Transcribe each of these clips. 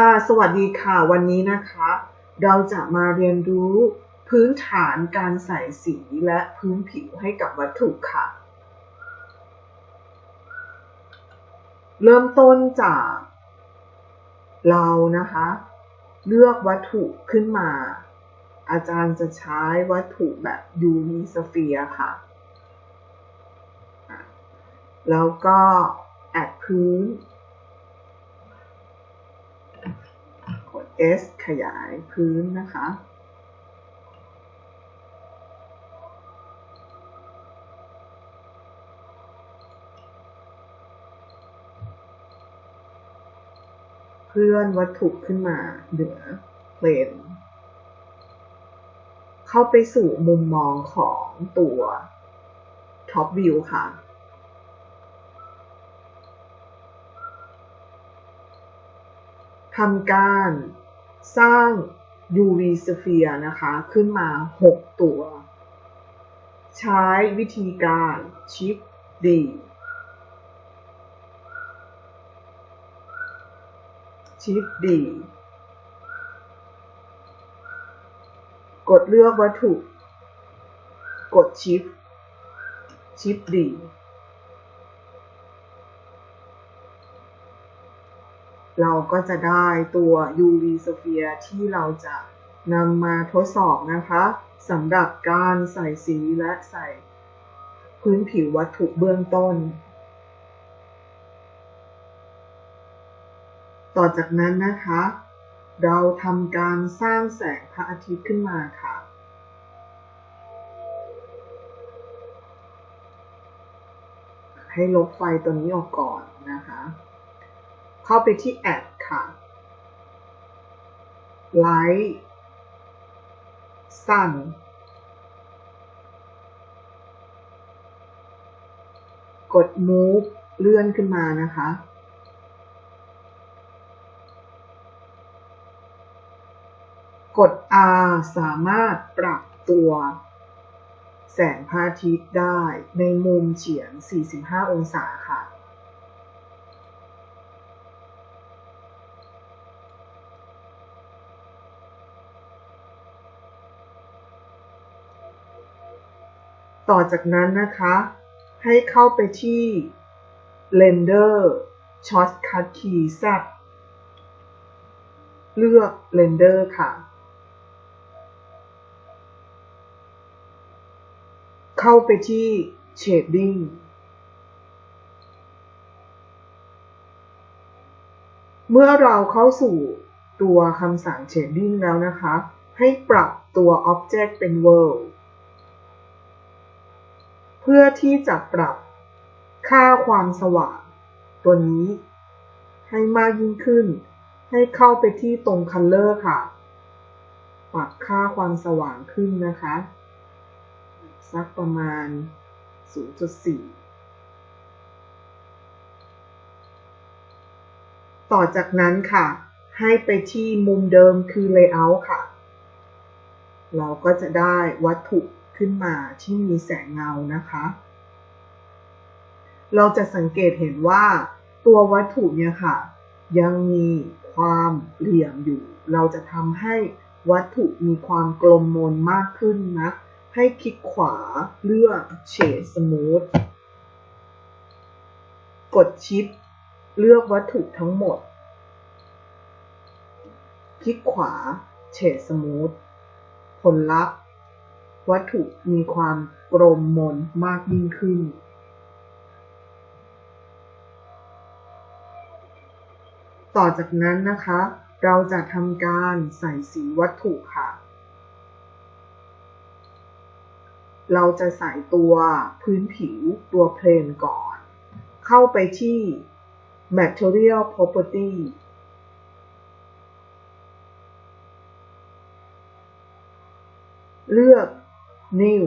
ค่ะ สวัสดีค่ะ วันนี้นะคะ เราจะมาเรียนรู้พื้นฐานการใส่สีและพื้นผิวให้กับวัตถุค่ะ เริ่มต้นจาก เรานะคะ เลือกวัตถุขึ้นมา อาจารย์จะใช้วัตถุแบบ UV sphere ค่ะ แล้วก็แอดพื้น กด S ขยายพื้นนะคะ เคลื่อนวัตถุขึ้นมาเหนือเพลนเข้าไปสู่มุมมองของตัว Top View ค่ะทำการ สร้าง UV sphere นะคะ ขึ้นมา 6 ตัว ใช้วิธีการ Shift D Shift D กดเลือกวัตถุ กด Shift Shift D เราก็จะได้ตัว UV sphere ที่เราจะนำมาทดสอบนะคะสำหรับการใส่สีและใส่พื้นผิววัตถุเบื้องต้น ต่อจากนั้นนะคะ เราทำการสร้างแสงพระอาทิตย์ขึ้นมาค่ะ ให้ลบไฟตัวนี้ออกก่อนนะคะ เข้าไปที่แอดค่ะ Light Sun กด Move เลื่อนขึ้นมานะคะ กด R สามารถปรับตัว แสงพระอาทิตย์ได้ในมุมเฉียง 45 องศาค่ะ ต่อจากนั้นนะคะ ให้เข้าไปที่ Render Shortcut Key Z เลือก Render ค่ะ เข้าไปที่ Shading เมื่อเราเข้าสู่ตัวคำสั่ง Shading แล้วนะคะ ให้ปรับตัว Object เป็น World เพื่อที่จะปรับค่าความสว่าง ตัวนี้ ให้มากยิ่งขึ้น ให้เข้าไปที่ตรง Color ค่ะ ปรับค่าความสว่างขึ้นนะคะ สักประมาณ 0.4 ต่อจากนั้นค่ะ ให้ไปที่มุมเดิมคือ Layout ค่ะ เราก็จะได้วัตถุ ขึ้นมาที่มีแสงเงานะคะ เราจะสังเกตเห็นว่าตัววัตถุเนี่ยค่ะ ยังมีความเหลี่ยมอยู่ เราจะทำให้วัตถุมีความกลมมนมากขึ้นนะ ให้คลิกขวาเลือก Shade Smooth กดชิป เลือกวัตถุทั้งหมด คลิกขวา Shade Smooth ผลลัพธ์ วัตถุมีความกลมมนมากยิ่งขึ้นต่อจากนั้นนะคะ เราจะทำการใส่สีวัตถุค่ะ เราจะใส่ตัวพื้นผิวตัวเพลนก่อน เข้าไปที่ Material Property เลือก New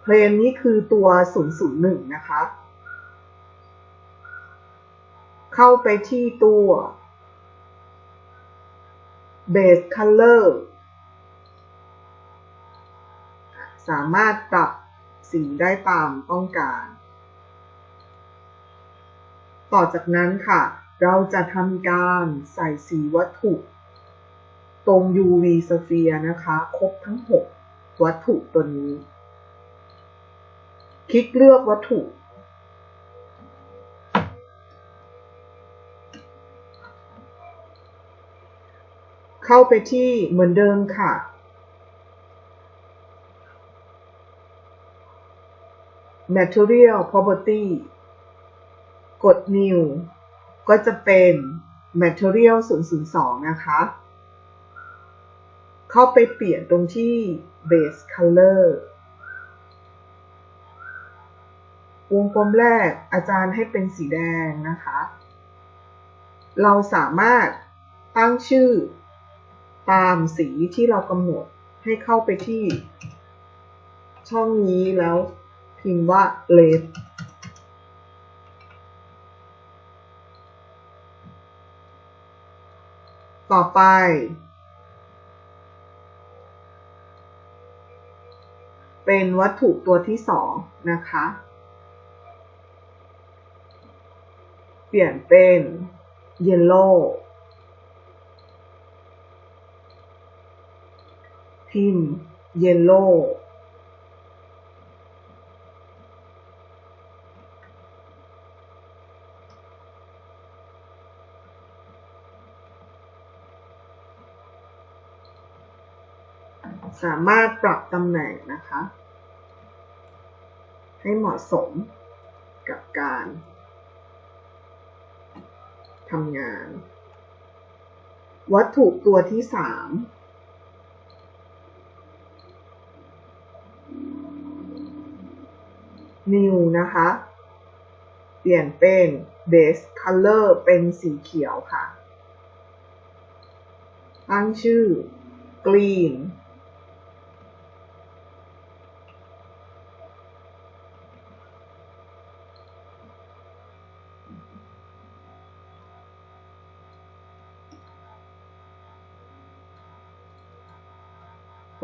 เพลนนี้คือตัว 001 นะคะ เข้าไปที่ตัว Base Color สามารถปรับสีได้ตามต้องการ ต่อจากนั้นค่ะ เราจะทำการใส่สีวัตถุ ตรง UV sphere นะคะ ครบทั้ง 6 วัตถุตัวนี้ คลิกเลือกวัตถุ เข้าไปที่เหมือนเดิมค่ะ material property กด new ก็จะเป็น material 002 นะคะ เข้าไปเปลี่ยนตรงที่ base color วงกลมแรกอาจารย์ให้เป็นสีแดงนะคะ เราสามารถตั้งชื่อตามสีที่เรากำหนดให้เข้าไปที่ ช่องนี้แล้วพิมพ์ว่า red ต่อไป เป็นวัตถุตัวที่สองนะคะ เปลี่ยนเป็น yellow พิมพ์ yellow สามารถปรับตำแหน่งนะคะ ให้เหมาะสมกับการทำงาน วัตถุตัวที่สามนิวนะคะ เปลี่ยนเป็น base color เป็นสีเขียวค่ะ ตั้งชื่อ green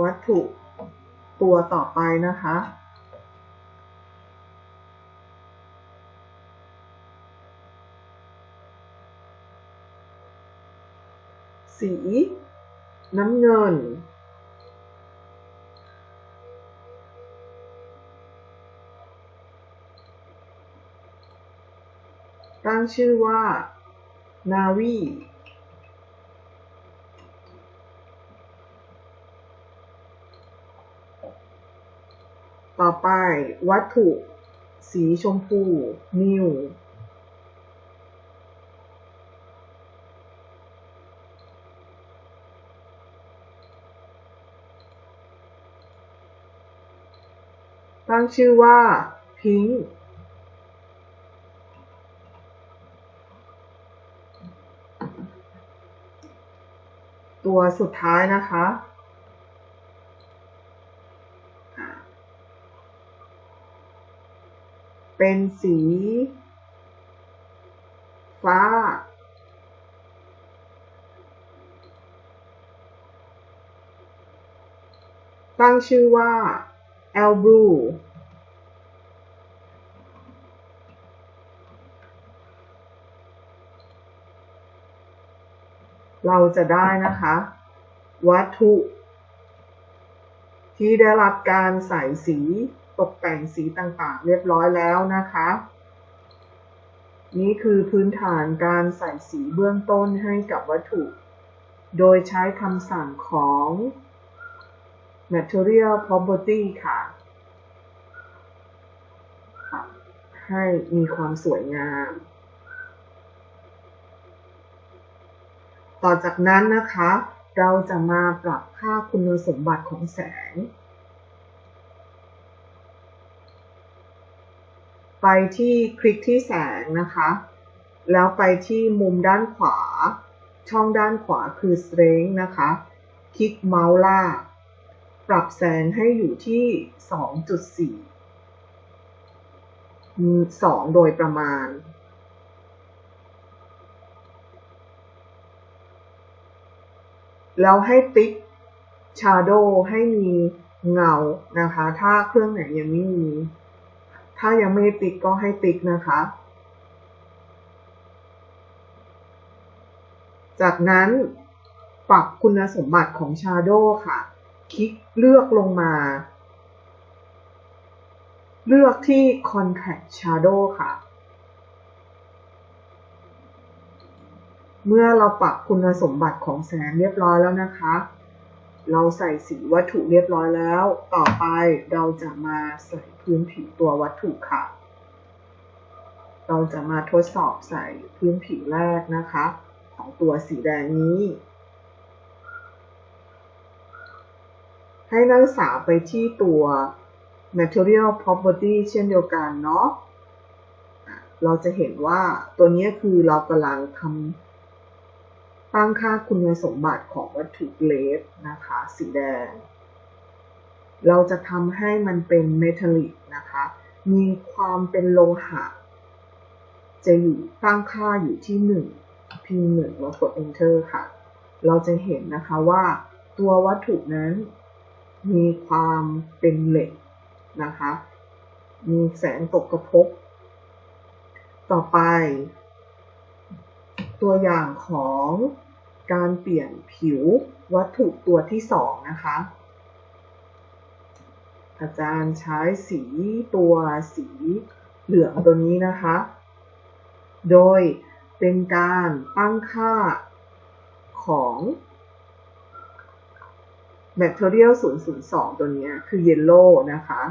วัตถุตัวต่อไปนะคะ สี น้ำเงิน ตั้งชื่อว่า นาวี ต่อไป วัตถุ สีชมพู นิวตั้งชื่อว่า พิงค์ตัวสุดท้ายนะคะ เป็นสี ฟ้า ตั้งชื่อว่า e l b r u เราจะได้นะคะ วัตถุ ที่ได้รับการใส่สี ตกแต่งสีต่างๆ เรียบร้อยแล้วนะคะ นี่คือพื้นฐานการใส่สีเบื้องต้นให้กับวัตถุ โดยใช้คำสั่งของ material property ค่ะ ให้มีความสวยงาม ต่อจากนั้นนะคะ เราจะมาปรับค่าคุณสมบัติของแสง ไปที่คลิกที่แสงนะคะ แล้วไปที่มุมด้านขวา ช่องด้านขวาคือ strength นะคะ คลิกเมาส์ลาก ปรับแสงให้อยู่ที่ 2.4 2 โดยประมาณ แล้วให้ติ๊ก Shadow ให้มีเงานะคะ ถ้าเครื่องไหนยังไม่มี ถ้ายังไม่ติ๊กก็ให้ติ๊กนะคะ จากนั้นปรับคุณสมบัติของ Shadow ค่ะ คลิกเลือกลงมา เลือกที่ Contract Shadow ค่ะ เมื่อเราปรับคุณสมบัติของแสงเรียบร้อยแล้วนะคะ เราใส่สีวัตถุเรียบร้อยแล้ว ต่อไปเราจะมาใส่พื้นผิวตัววัตถุค่ะ เราจะมาทดสอบใส่พื้นผิวแรกนะคะ ของตัวสีแดงนี้ ให้นักศึกษาไปที่ตัว material property เช่นเดียวกันเนาะ เราจะเห็นว่าตัวนี้คือเรากำลังทำ ตั้งค่าคุณสมบัติของวัตถุเลสนะคะ สีแดง เราจะทำให้มันเป็นเมทัลลิกนะคะ มีความเป็นโลหะ จะอยู่ตั้งค่าอยู่ที่1พิมพ์หนึ่งแล้วกด enter ค่ะ เราจะเห็นนะคะว่าตัววัตถุนั้นมีความเป็นเหล็กนะคะ มีแสงตกกระทบต่อไป ตัวอย่างของการเปลี่ยนผิววัตถุตัวที่สองนะคะ อาจารย์ใช้สีตัวสีเหลืองตัวนี้นะคะ โดยเป็นการตั้งค่าของ Material 002 ตัวนี้คือ Yellow นะคะ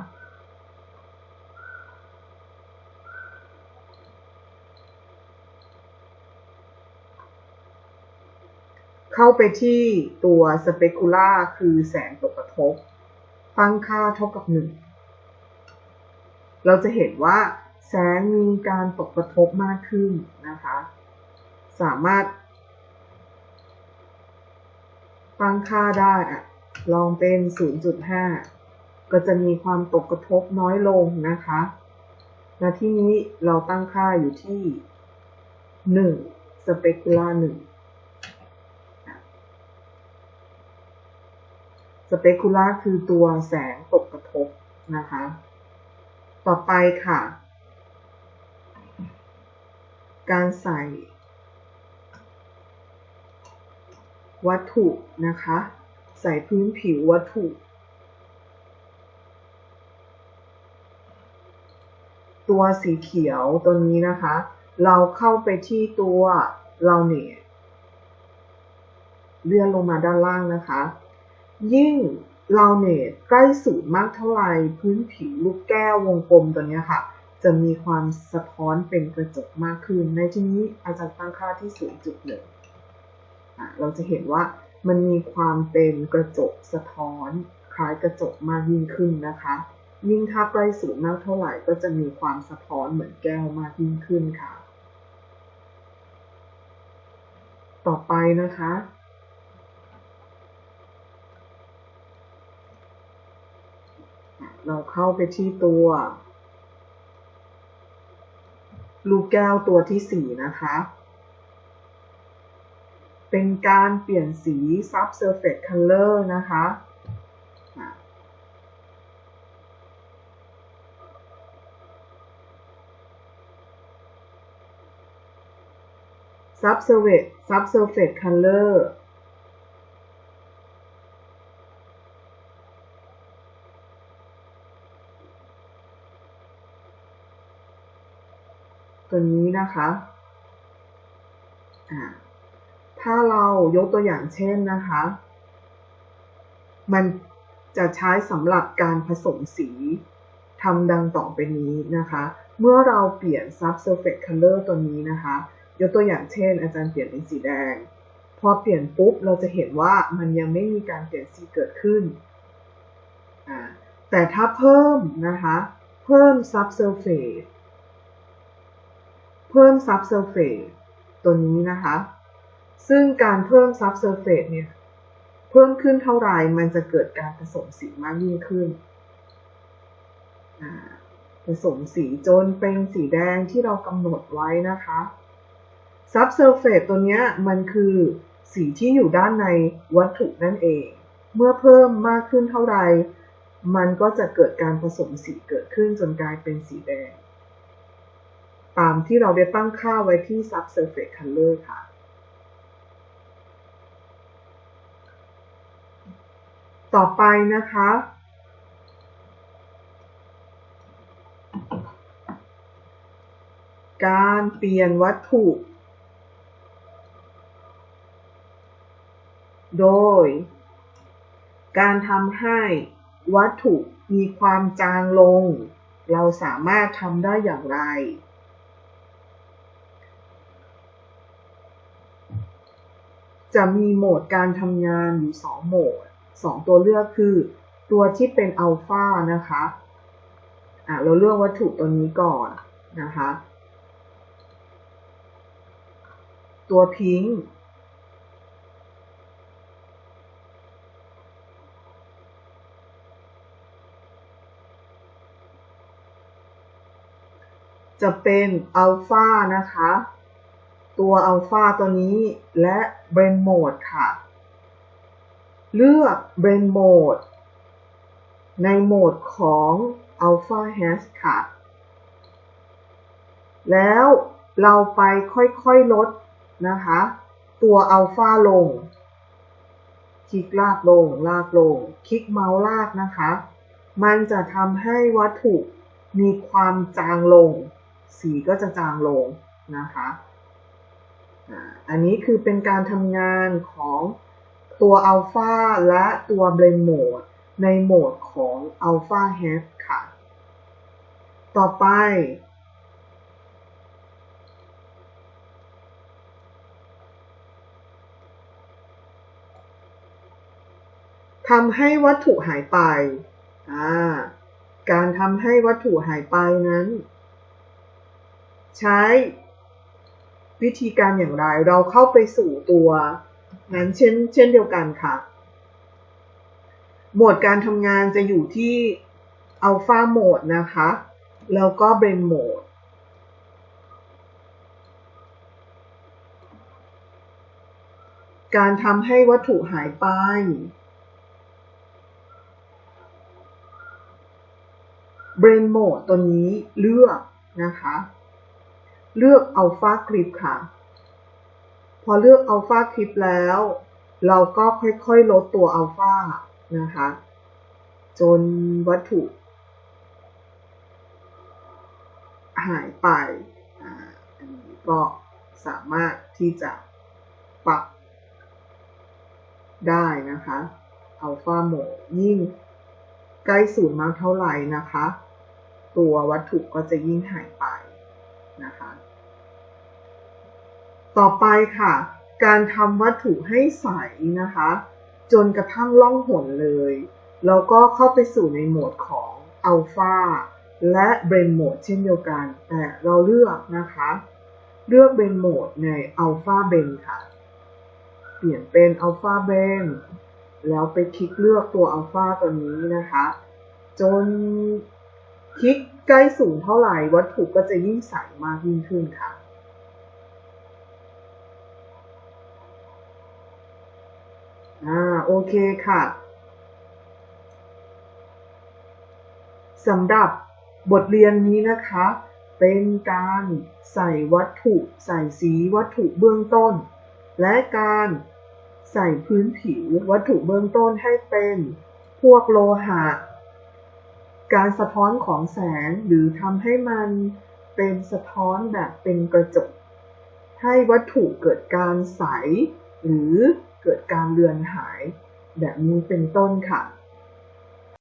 เข้าไปที่ตัว Specular คือแสงตกกระทบ ตั้งค่าเท่ากับ 1 เราจะเห็นว่าแสงมีการตกกระทบมากขึ้นนะคะ สามารถ ตั้งค่าได้อะลองเป็น 0.5 ก็จะมีความตกกระทบน้อยลงนะคะณที่นี้เราตั้งค่าอยู่ที่1 specular 1 specular คือตัวแสงตกกระทบนะคะ ต่อไปค่ะ การใส่วัตถุนะคะ ใส่พื้นผิววัตถุ ตัวสีเขียวตัวนี้นะคะ เราเข้าไปที่ตัวเราเนี่ยเลื่อนลงมาด้านล่างนะคะ ยิ่งเราเนตใกล้ศูนย์มากเท่าไหร่พื้นผิวลูกแก้ววงกลมตัวนี้ค่ะ จะมีความสะท้อนเป็นกระจกมากขึ้น ในที่นี้อาจารย์ตั้งค่าที่ 0.1เราจะเห็นว่ามันมีความเป็นกระจกสะท้อนคล้ายกระจกมากยิ่งขึ้นนะคะ ยิ่งถ้าใกล้ศูนย์มากเท่าไหร่ ก็จะมีความสะท้อนเหมือนแก้วมากยิ่งขึ้นค่ะ ต่อไปนะคะ เราเข้าไปที่ตัว ลูกแก้วตัวที่สี่นะคะ เป็นการเปลี่ยนสี subsurface color นะคะ subsurface subsurface color ตั วนี้นะคะถ้าเรายกตัวอย่างเช่นนะคะ มันจะใช้สำหรับการผสมสีทำดังต่อไปนี้นะคะ เมื่อเราเปลี่ยน subsurface color ตัวนี้นะคะ ยกตัวอย่างเช่น อาจารย์เปลี่ยนเป็นสีแดง พอเปลี่ยนปุ๊บเราจะเห็นว่ามันยังไม่มีการเปลี่ยนสีเกิดขึ้น แต่ถ้าเพิ่มนะคะ เพิ่ม subsurface เพิ่ม subsurface ตัวนี้นะคะ ซึ่งการเพิ่ม subsurface เนี่ย เพิ่มขึ้นเท่าไหร่มันจะเกิดการผสมสีมากยิ่งขึ้น ผสมสีจนเป็นสีแดงที่เรากำหนดไว้นะคะ subsurface ตัวนี้มันคือสีที่อยู่ด้านในวัตถุนั่นเอง เมื่อเพิ่มมากขึ้นเท่าไหร่มันก็จะเกิดการผสมสีเกิดขึ้นจนกลายเป็นสีแดง ตามที่เราได้ตั้งค่าไว้ที่ subsurface color ค่ะ ต่อไปนะคะ การเปลี่ยนวัตถุ โดย การทำให้วัตถุมีความจางลง เราสามารถทำได้อย่างไร จะมีโหมดการทำงานอยู่ 2 โหมด 2 ตัวเลือกคือ ตัวที่เป็นอัลฟานะคะอะเราเลือกวัตถุตัวนี้ก่อนนะคะ ตัวพิงจะเป็นอัลฟานะคะ ตัวอัลฟาตัวนี้และเบรนโหมดค่ะ เลือกเบรนโหมดในโหมดของ Alpha Hash ค่ะ แล้วเราไปค่อยๆลดนะคะ ตัวอัลฟาลง คลิกลากลง ลากลง คลิกเมาส์ลากนะคะ มันจะทำให้วัตถุมีความจางลง สีก็จะจางลงนะคะ อันนี้คือเป็นการทำงานของตัวอัลฟาและตัวเบรนโหมดในโหมดของ Alpha h a s ค่ะ ต่อไป ทำให้วัตถุหายไป การทำให้วัตถุหายไปนั้น ใช้ วิธีการอย่างไร เราเข้าไปสู่ตัวนั้นเช่น เช่นเดียวกันค่ะ โหมดการทำงานจะอยู่ที่ Alpha Mode นะคะ แล้วก็ Brain Mode การทำให้วัตถุหายไป Brain Mode ตัวนี้เลือกนะคะ เลือก Alpha Grip ค่ะ พอเลือก Alpha Grip แล้ว เราก็ค่อยๆลดตัว Alpha นะคะ จนวัตถุ หายไปอันนี้ก็สามารถที่จะปรับได้นะคะอัลฟาโหมดยิ่งใกล้ศูนย์มากเท่าไหร่นะคะ ตัววัตถุก็จะยิ่งหายไปนะคะ ต่อไปค่ะ การทำวัตถุให้ใสนะคะ จนกระทั่งล่องหนเลย แล้วก็เข้าไปสู่ในโหมดของอัลฟาและเบรนโหมดเช่นเดียวกัน แต่เราเลือกนะคะ เลือกเบรนโหมดในอัลฟาเบนค่ะ เปลี่ยนเป็นอัลฟาเบนแล้วไปคลิกเลือกตัวอัลฟาตัวนี้นะคะ จนคลิกใกล้สูงเท่าไหร่วัตถุก็จะยิ่งใสมากยิ่งขึ้นค่ะ อ่าโอเคค่ะสำหรับบทเรียนนี้นะคะ เป็นการใส่วัตถุใส่สีวัตถุเบื้องต้น และการใส่พื้นผิววัตถุเบื้องต้นให้เป็นพวกโลหะ การสะท้อนของแสงหรือทำให้มันเป็นสะท้อนแบบเป็นกระจก ให้วัตถุเกิดการใสหรือ เกิดการเลือนหาย แบบนี้เป็นต้นค่ะ